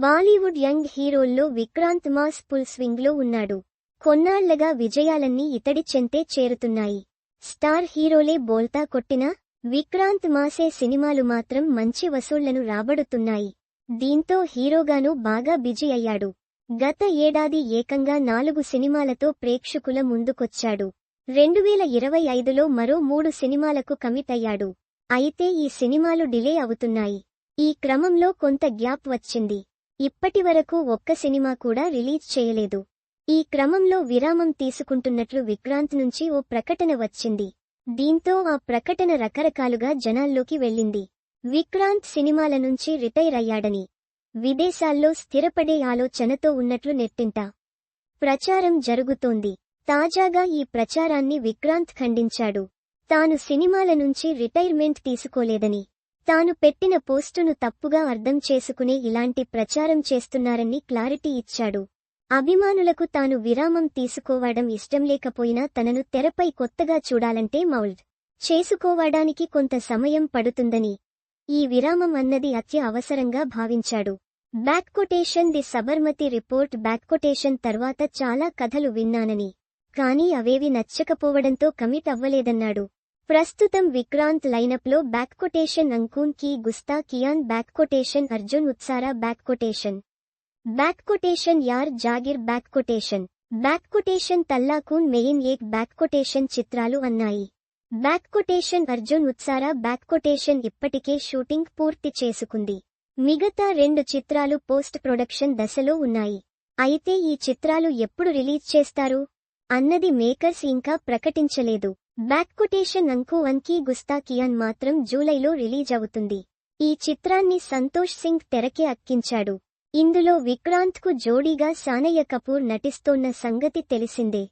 Bollywood young హీరోల్లో Vikrant mass full స్వింగ్లో ఉన్నాడు. కొన్నాళ్ళగా విజయాలన్నీ ఇతడి చెంతే చేరుతున్నాయి. స్టార్ హీరోలే బోల్తా కొట్టినా విక్రాంత్ మాసే సినిమాలు మాత్రం మంచి వసూళ్ళను రాబడుతున్నాయి. దీంతో హీరోగాను బాగా బిజీ అయ్యాడు. గత ఏడాది ఏకంగా నాలుగు సినిమాలతో ప్రేక్షకుల ముందుకొచ్చాడు. రెండువేల ఇరవై ఐదులో మరో మూడు సినిమాలకు కమిట్ అయ్యాడు అయితే ఈ సినిమాలు డిలే అవుతున్నాయి. ఈ క్రమంలో కొంత గ్యాప్ వచ్చింది. ఇప్పటివరకు ఒక్క సినిమా కూడా రిలీజ్ చేయలేదు. ఈ క్రమంలో విరామం తీసుకుంటున్నట్లు విక్రాంత్ నుంచి ఓ ప్రకటన వచ్చింది. దీంతో ఆ ప్రకటన రకరకాలుగా జనాల్లోకి వెళ్ళింది. విక్రాంత్ సినిమాల నుంచి రిటైర్ అయ్యాడని విదేశాల్లో స్థిరపడే ఆలోచనతో ఉన్నట్లు నెట్టింట. ప్రచారం జరుగుతోంది. తాజాగా ఈ ప్రచారాన్ని విక్రాంత్ ఖండించాడు. తాను సినిమాల నుంచి రిటైర్మెంట్ తీసుకోలేదని తాను పెట్టిన పోస్టును తప్పుగా అర్థం చేసుకునే ఇలాంటి ప్రచారం చేస్తున్నారని క్లారిటీ ఇచ్చాడు. అభిమానులకు తాను విరామం తీసుకోవడం ఇష్టం లేకపోయినా తనను తెరపై కొత్తగా చూడాలంటే మౌల్డ్ చేసుకోవడానికి కొంత సమయం పడుతుందని ఈ విరామం అన్నది అత్య అవసరంగా భావించాడు. Back quotation the Sabarmati Report back quotation తర్వాత చాలా కథలు విన్నానని. కానీ అవేవి నచ్చకపోవడంతో కమిట్ అవ్వలేదన్నాడు. ప్రస్తుతం Vikrant లైనప్లో back quotation Aankhon Ki Gustaakhiyan back quotation Arjun ఉత్సారా back quotation. Back quotation Yaar Jigri back quotation. Back quotation Tallakhon Mein Ek back quotation చిత్రాలు అన్నాయి. Back quotation Arjun ఉత్సారా బ్యాక్ కొటేషన్ ఇప్పటికే షూటింగ్ పూర్తి చేసుకుంది. మిగతా రెండు చిత్రాలు పోస్ట్ ప్రొడక్షన్ దశలో ఉన్నాయి. అయితే ఈ చిత్రాలు ఎప్పుడు రిలీజ్ చేస్తారు? అన్నది మేకర్స్ ఇంకా ప్రకటించలేదు. బ్యాక్ కొటేషన్ అంకు అంకీ గుస్తా కియాన్ మాత్రం జూలైలో రిలీజ్ అవుతుంది. ఈ చిత్రాన్ని సంతోష్ సింగ్ తెరకే అక్కించాడు. ఇందులో విక్రాంత్కు జోడీగా సానయ్య కపూర్ నటిస్తోన్న సంగతి తెలిసిందే.